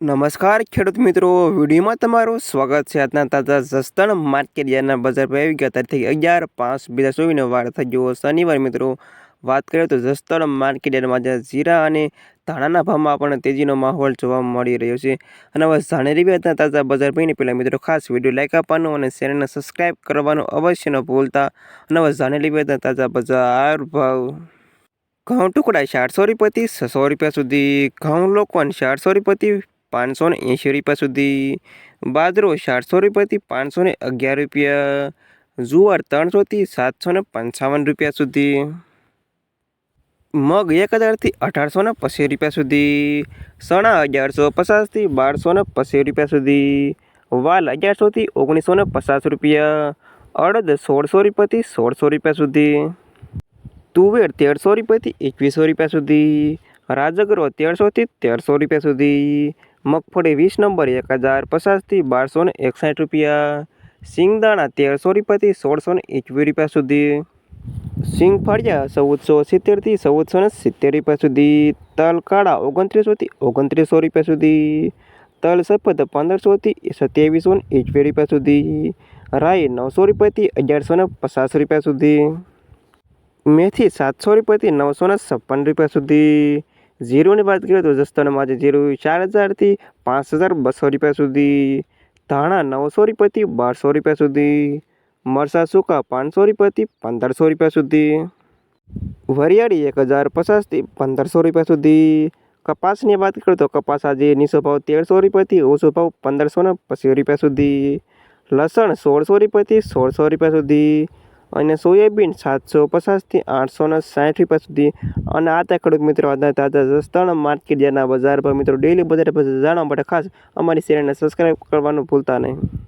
નમસ્કાર, ખેડૂત મિત્રો. વિડીયોમાં તમારું સ્વાગત છે. આજના તાજા જસદણ માર્કેટ યાર્ડના બજાર પર આવી ગયા. તારીખ અગિયાર પાંચ બે હજાર ચોવીસનો વાર થઈ ગયો. શનિવાર મિત્રો, વાત કરીએ તો જસદણ માર્કેટ યાર્ડમાં આજે જીરા અને ધાણાના ભાવમાં પણ તેજીનો માહોલ જોવા મળી રહ્યો છે. અને હવે જાણી રહ્યા હતા તાજા બજાર ભાઈને પહેલાં મિત્રો, ખાસ વીડિયો લાઇક આપવાનું અને ચેનલને સબસ્ક્રાઈબ કરવાનું અવશ્ય ન ભૂલતા. અને હવે જાણી રહ્યા હતા તાજા બજાર ભાવ. ઘઉં ટુકડા ચારસો રૂપિયાથી છસો રૂપિયા સુધી, ઘઉં લોકવન ચારસો રૂપિયાથી પાંચસો ને એંશી રૂપિયા સુધી બાજરો ચારસો રૂપિયાથી પાંચસો ને અગિયાર રૂપિયા, જુવાર ત્રણસોથી સાતસો ને પંચાવન રૂપિયા સુધી, મગ એક હજારથી અઢારસો ને પચીસ રૂપિયા સુધી સણા અગિયારસો પચાસથી બારસો ને પચીસ રૂપિયા સુધી, વાલ અગિયારસોથી ઓગણીસો ને પચાસ રૂપિયા, અડદ સોળસો રૂપિયાથી સોળસો રૂપિયા સુધી, તુવેર તેરસો રૂપિયાથી એકવીસો રૂપિયા સુધી, રાજગરો તેરસોથી તેરસો રૂપિયા સુધી મગફળી વીસ નંબર, એક હજાર પચાસથી બારસો ને એકસાઠ રૂપિયા. સિંગદાણા તેરસો રૂપિયાથી સોળસો ને એકવીસ રૂપિયા સુધી. સિંગફળિયા ચૌદસો સિત્તેરથી ચૌદસો ને સિત્તેર રૂપિયા સુધી. તલ કાળા ઓગણત્રીસોથી ઓગણત્રીસો રૂપિયા સુધી. તલ સફેદ પંદરસોથી સત્યાવીસો ને એકવીસ રૂપિયા સુધી. રાઈ નવસો રૂપિયાથી અગિયારસો ને પચાસ રૂપિયા સુધી. મેથી સાતસો રૂપિયાથી નવસો ને છપ્પન રૂપિયા સુધી. ઝીરોની વાત કરીએ તો જસ્તાનમાં આજે ઝીરો ચાર હજારથી પાંચ હજાર બસો રૂપિયા સુધી ધાણા નવસો રૂપિયાથી બારસો રૂપિયા સુધી મરસા સૂકા પાંચસો રૂપિયાથી પંદરસો રૂપિયા સુધી, વરિયાળી એક હજાર પચાસથી પંદરસો રૂપિયા સુધી, કપાસની વાત કરું તો કપાસ આજે નીચો ભાવ તેરસો રૂપિયાથી ઓછો ભાવ પંદરસો ને પચીસ રૂપિયા સુધી, લસણ સોળસો રૂપિયાથી સોળસો રૂપિયા સુધી અને સોયાબીન સાતસો પચાસથી આઠસો ને સાઠ રૂપિયા સુધી. અને આ ત્યાં ખેડૂત મિત્રો, આજના તાજા માર્કેટ યાર્ડના બજાર પર મિત્રો ડેલી બજાર જાણવા માટે ખાસ અમારી ચેનલને સબસ્ક્રાઈબ કરવાનું ભૂલતા નહીં.